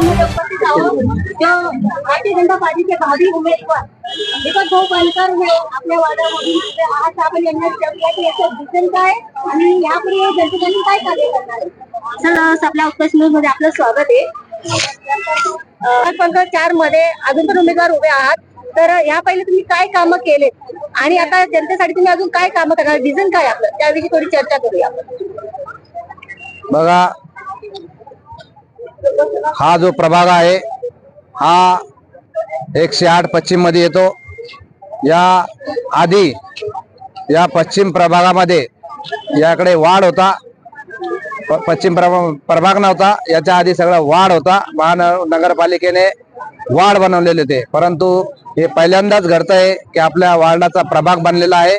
जो भारतीय जनता पार्टीचे भावी उमेदवार दीपक भाऊ बनकर हे आपल्या वार्डामधून उभे आपण यांना विचारूया याचं विजन काय आणि यापुढे जनतेसाठी काय कार्य करणार सर आपल्या उत्कर्ष न्यूजमध्ये आपलं स्वागत आहे. क्रमांक चारमध्ये अजून पण उमेदवार उभे आहात. तर या पहिले तुम्ही काय कामं केलेत? आणि आता जनतेसाठी तुम्ही अजून काय कामं करणार? विजन काय आपलं? त्याविषयी थोडी चर्चा करूया. बघा हा जो प्रभाग आहे हा एकशे आठ पश्चिममध्ये येतो. या आधी या पश्चिम प्रभागामध्ये याकडे वाढ होता. पश्चिम प्रभा प्रभाग नव्हता. याच्या आधी सगळा वाढ होता. महानगरपालिकेने वाढ बनवलेले होते. परंतु हे पहिल्यांदाच घडत आहे की आपल्या वार्डाचा प्रभाग बनलेला आहे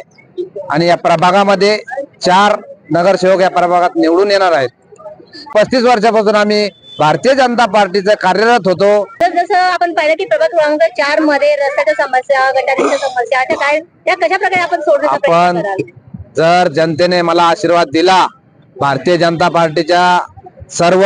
आणि या प्रभागामध्ये चार नगरसेवक या प्रभागात निवडून येणार आहेत. पस्तीस वर्षापासून आम्ही भारतीय जनता पार्टीचे कार्यरत होतो. तर जसं आपण पाहिलं की प्रभाग क्रमांक चारमध्ये रस्त्याच्या समस्या गटारीच्या समस्या अशा काय त्या कशा प्रकारे आपण सोडण्याचा प्रयत्न आपण कराल? जर जनतेने मला आशीर्वाद दिला भारतीय जनता पार्टीच्या सर्व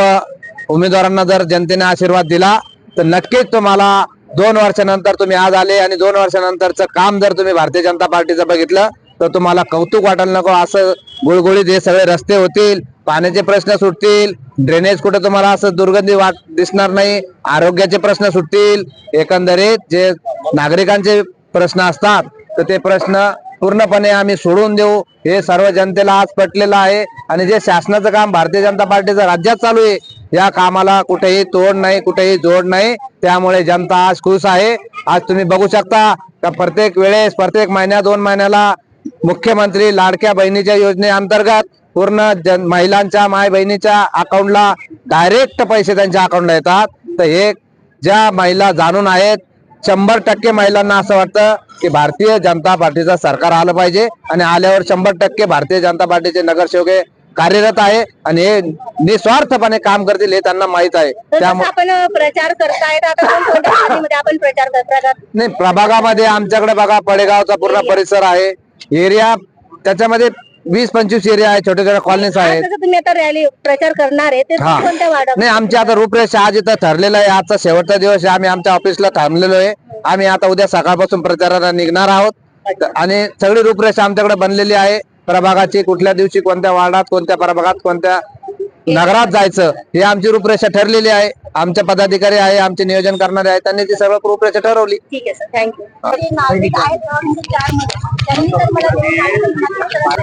उमेदवारांना जर जनतेने आशीर्वाद दिला तर नक्कीच तुम्हाला दोन वर्षानंतर तुम्ही आज आले आणि दोन वर्षानंतरचं काम जर तुम्ही भारतीय जनता पार्टीचं बघितलं तर तुम्हाला कौतुक वाटायला नको. असं गुळगुळीत हे सगळे रस्ते होतील. पाण्याचे प्रश्न सुटतील ड्रेनेज कुठे तुम्हाला असं दुर्गंधी वाट दिसणार नाही आरोग्याचे प्रश्न सुटतील एकंदरीत जे नागरिकांचे प्रश्न असतात तर ते प्रश्न पूर्णपणे आम्ही सोडून देऊ. हे सर्व जनतेला आज पटलेलं आहे आणि जे शासनाचं काम भारतीय जनता पार्टीचं राज्यात चालू आहे या कामाला कुठेही तोड नाही कुठेही जोड नाही. त्यामुळे जनता आज खुश आहे. आज तुम्ही बघू शकता का प्रत्येक वेळेस प्रत्येक महिन्या दोन महिन्याला मुख्यमंत्री लाडक्या बहिणीच्या योजनेअंतर्गत पूर्ण जन महिलांच्या माय बहिणीच्या अकाउंटला डायरेक्ट पैसे त्यांच्या अकाउंटला येतात. तर हे ज्या महिला जाणून आहेत शंभर टक्के महिलांना असं वाटतं की भारतीय जनता पार्टीचं सरकार आलं पाहिजे आणि आल्यावर शंभर टक्के भारतीय जनता पार्टीचे नगरसेवक हे कार्यरत आहे आणि हे निस्वार्थपणे काम करतील हे त्यांना माहीत आहे. त्यामुळे आपण प्रचार करतायत? आपण प्रचार नाही प्रभागामध्ये आमच्याकडे बघा पडेगावचा पूर्ण परिसर आहे. एरिया त्याच्यामध्ये वीस पंचवीस एरिया आहे छोटे छोटे कॉलनीज आहेत. जसं तुम्ही आता रॅली प्रचार करणार आहे ते हा. कोणत्या वार्डात नाही आमची आता रूपरेषा आज इथं ठरलेलं आहे आजचा शेवटचा दिवस आहे आम्ही आमच्या ऑफिसला थांबलेलो आहे. आम्ही आता उद्या सकाळपासून प्रचाराला निघणार आहोत. आणि सगळी रूपरेषा आमच्याकडे बनलेली आहे प्रभागाची कुठल्या दिवशी कोणत्या वार्डात कोणत्या प्रभागात कोणत्या नगरात जायचं ही आमची रूपरेषा ठरलेली आहे. आमचे पदाधिकारी आहे आमचे नियोजन करणारे आहेत त्यांनी ती सगळं रूपरेषा ठरवली. ठीक आहे सर थँक्यू नागरिक आहेत त्यांनी मला दोन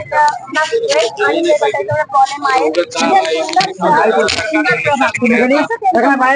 प्रॉब्लेम आहे